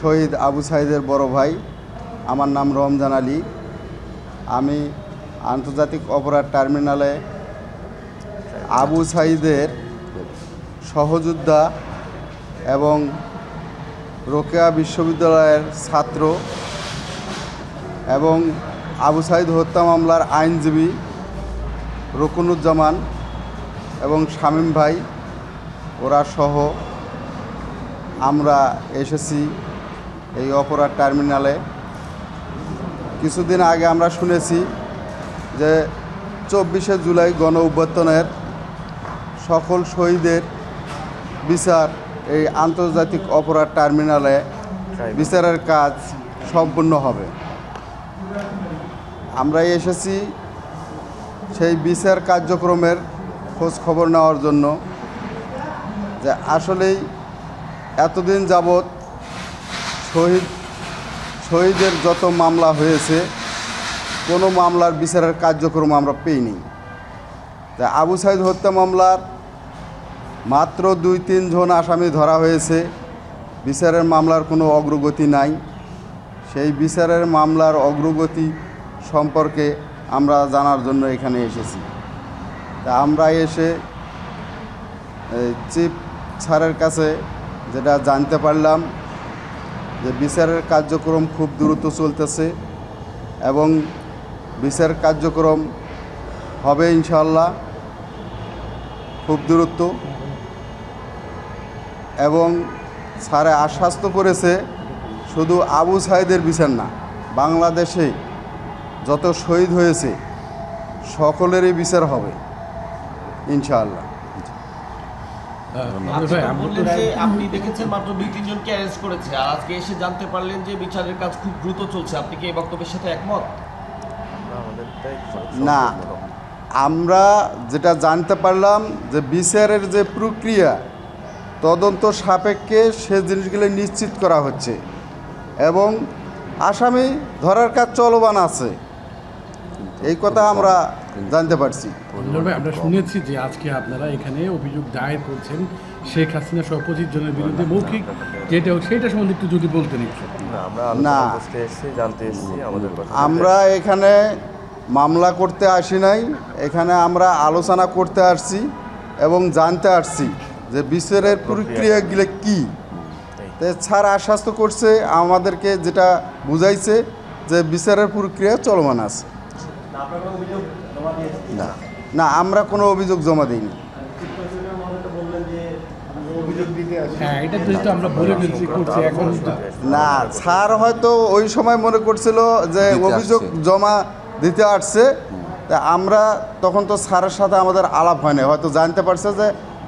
শহীদ আবু সাইদের বড় ভাই। আমার নাম রমজান আলী। আমি আন্তর্জাতিক অপরাধ টার্মিনালে আবু সাইদের সহযোদ্ধা এবং রোকেয়া বিশ্ববিদ্যালয়ের ছাত্র এবং আবু সাইদ হত্যা মামলার আইনজীবী রকুনুজ্জামান এবং শামীম ভাই, ওরা সহ আমরা এসেছি। এই অপরাধ টার্মিনালে। কিছুদিন আগে আমরা শুনেছি যে চব্বিশে জুলাই গণ অভ্যর্থনের সকল শহীদের বিচার এই আন্তর্জাতিক অপরাধ টার্মিনালে বিচারের কাজ সম্পূর্ণ হবে। আমরা এসেছি সেই বিচার কার্যক্রমের খোঁজ খবর নেওয়ার জন্য যে আসলেই এতদিন যাবৎ শহীদ, শহীদের যত মামলা হয়েছে, কোনো মামলার বিচারের কার্যক্রম আমরা পেইনি। তা আবু সাইদ হত্যা মামলার মাত্র দুই তিনজন আসামি ধরা হয়েছে। বিচারের মামলার কোনো অগ্রগতি নাই। সেই বিচারের মামলার অগ্রগতি সম্পর্কে আমরা জানার জন্য এখানে এসেছি। তা আমরা এসে চিফ স্যারের কাছে যেটা জানতে পারলাম যে বিচারের কার্যক্রম খুব দ্রুত চলতেছে এবং বিচার কার্যক্রম হবে ইনশাল্লাহ খুব দ্রুত এবং স্যারে আশ্বস্ত করেছে শুধু আবু সাইদের বিচার না, বাংলাদেশে যত শহীদ হয়েছে সকলেরই বিচার হবে ইনশাআল্লাহ আচ্ছা, ভাই, আমরা তো- বললেন যে আপনি দেখেছেন মাত্র দুই তিনজনকে অ্যারেস্ট করেছে। আর আজকে এসে জানতে পারলেন যে বিচারের কাজ খুব দ্রুত চলছে। আপনি কি এই বক্তব্যের সাথে একমত? না আমরা যেটা জানতে পারলাম যে বিচারের যে প্রক্রিয়া তদন্ত সাপেক্ষে সে জিনিসগুলো নিশ্চিত করা হচ্ছে। এবং আসামি ধরার কাজ চলমান আছে। এই কথা আমরা জানতে পারছি। ভাই আমরা শুনেছি যে আজকে আপনারা এখানে অভিযোগ দায়ের করছেন শেখ হাসিনা সহ পঁচিশ জনের বিরুদ্ধে মৌখিক যেটা হোক সেটা সম্বন্ধে একটু যদি বলতেন একটু। না আমরা না। আলোচনা করতে এসেছি জানতে এসেছি আমরা এখানে মামলা করতে আসি নাই এখানে আমরা আলোচনা করতে আসছি এবং জানতে আসছি যে বিচারের প্রক্রিয়াগুলো কী। তো স্যার আশ্বস্ত করছে আমাদেরকে যেটা বুঝাইছে যে বিচারের প্রক্রিয়া চলমান আছে। না না। আমরা কোনো অভিযোগ জমা দিইনি। হ্যাঁ এটা যেহেতু আমরা বলে ফেলছি করছি এখন না স্যার হয়তো ওই সময় মনে করছিল যে অভিযোগ জমা দিতে আসছে। তা আমরা তখন তো স্যারের সাথে আমাদের আলাপ হয় না হয়তো জানতে পারছে যে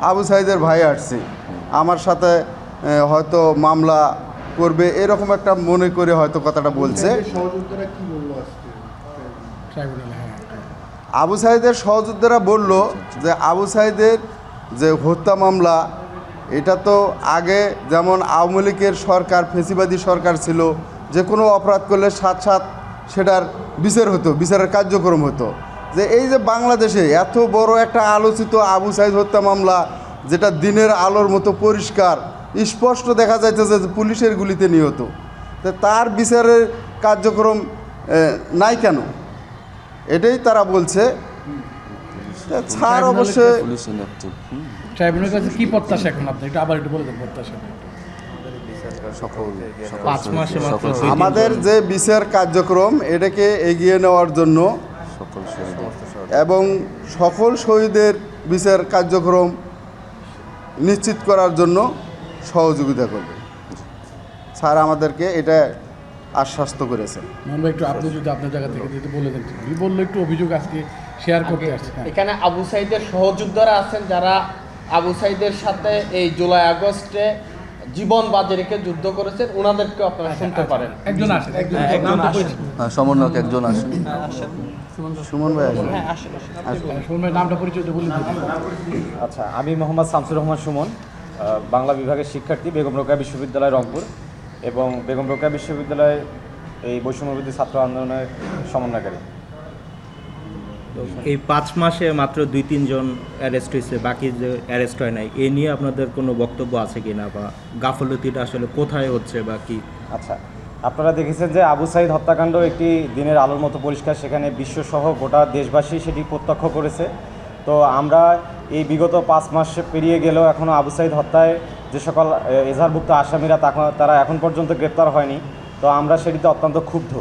আবু সাইদের ভাই আসছে। আমার সাথে হয়তো মামলা করবে এরকম একটা মনে করে হয়তো কথাটা বলছে। ট্রাইব্যুনালে হ্যাঁ আবু সাইদের সহযোদ্ধারা বলল যে আবু সাইদের যে হত্যা মামলা, এটা তো আগে যেমন আওয়ামী লীগের সরকার, ফেসিবাদী সরকার ছিল, যে কোনো অপরাধ করলে সাত সাত সেটার বিচার হতো, বিচারের কার্যক্রম হতো। যে এই যে বাংলাদেশে এত বড় একটা আলোচিত আবু সাইদ হত্যা মামলা, যেটা দিনের আলোর মতো পরিষ্কার, স্পষ্ট দেখা যাইতেছে যে পুলিশের গুলিতে নিহত তার বিচারের কার্যক্রম নাই কেন? এটাই তারা বলছে। ছাড় অবশ্যই। ট্রাইব্যুনালের কাছে কি প্রত্যাশা এখন? আপনি এটা আবার একটু বলে দেন একটু। শহীদ- আমাদের যে বিচার কার্যক্রম এটাকে এগিয়ে নেওয়ার জন্য এবং সকল শহীদের বিচার কার্যক্রম নিশ্চিত করার জন্য সহযোগিতা করবে। স্যার আমাদেরকে এটা আশ্বাস্ত করেছেন। একটু আপনি যদি আপনার জায়গা থেকে যদি বলে দেন কি বলল একটু অভিযোগ আজকে শেয়ার করতে আসছে হ্যাঁ। এখানে আবু সাইদের সহযোদ্ধারা আছেন যারা আবু সাইদের সাথে এই জুলাই আগস্টে জীবন বাজে রেখে যুদ্ধ করেছেন ওনাদেরকে আপনারা শুনতে পারেন। একজন আসেন একজন হ্যাঁ, হ্যাঁ, সমন্বয়ক একজন আসেন। সুমন ভাই আসুন। আসেন আসেন। সুমন ভাই নামটা পরিচয় আচ্ছা আমি মোহাম্মদ শামসুর রহমান সুমন বাংলা বিভাগের শিক্ষার্থী বেগম রোকেয়া বিশ্ববিদ্যালয় রংপুর। এবং বেগম রোকেয়া বিশ্ববিদ্যালয় এই বৈষম্যবিরোধী ছাত্র আন্দোলনের সমন্বয়কারী। এই পাঁচ মাসে মাত্র দুই তিনজন অ্যারেস্ট হয়েছে বাকি যে অ্যারেস্ট হয় নাই এ নিয়ে আপনাদের কোনো বক্তব্য আছে কি না বা গাফলতিটা আসলে কোথায় হচ্ছে বা কি? আচ্ছা আপনারা দেখেছেন যে আবু সাইদ হত্যাকাণ্ড একটি দিনের আলোর মতো পরিষ্কার সেখানে বিশ্বসহ গোটা দেশবাসী সেটি প্রত্যক্ষ করেছে। তো আমরা এই বিগত পাঁচ মাস পেরিয়ে গেলেও এখনও আবু সাইদ হত্যায় যে সকল এজাহারভুক্ত আসামিরা তারা এখন পর্যন্ত গ্রেপ্তার হয়নি। তো আমরা সেটিতে অত্যন্ত ক্ষুব্ধ।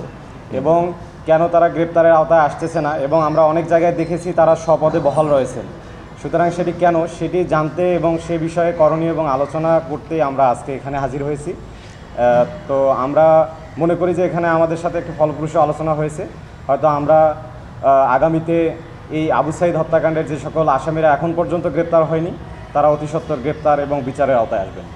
এবং কেন তারা গ্রেপ্তারের আওতায় আসতেছে না, এবং আমরা অনেক জায়গায় দেখেছি তারা স্বপদে বহাল রয়েছেন। সুতরাং সেটি কেন, সেটি জানতে এবং সে বিষয়ে করণীয় এবং আলোচনা করতে আমরা আজকে এখানে হাজির হয়েছি। তো আমরা মনে করি যে এখানে আমাদের সাথে একটি ফলপ্রসূ আলোচনা হয়েছে। হয়তো আমরা আগামীতে এই আবু সাইদ হত্যাকাণ্ডের যে সকল আসামিরা এখন পর্যন্ত গ্রেপ্তার হয়নি। তারা অতি সত্বর গ্রেপ্তার এবং বিচারের আওতায় আসবেন।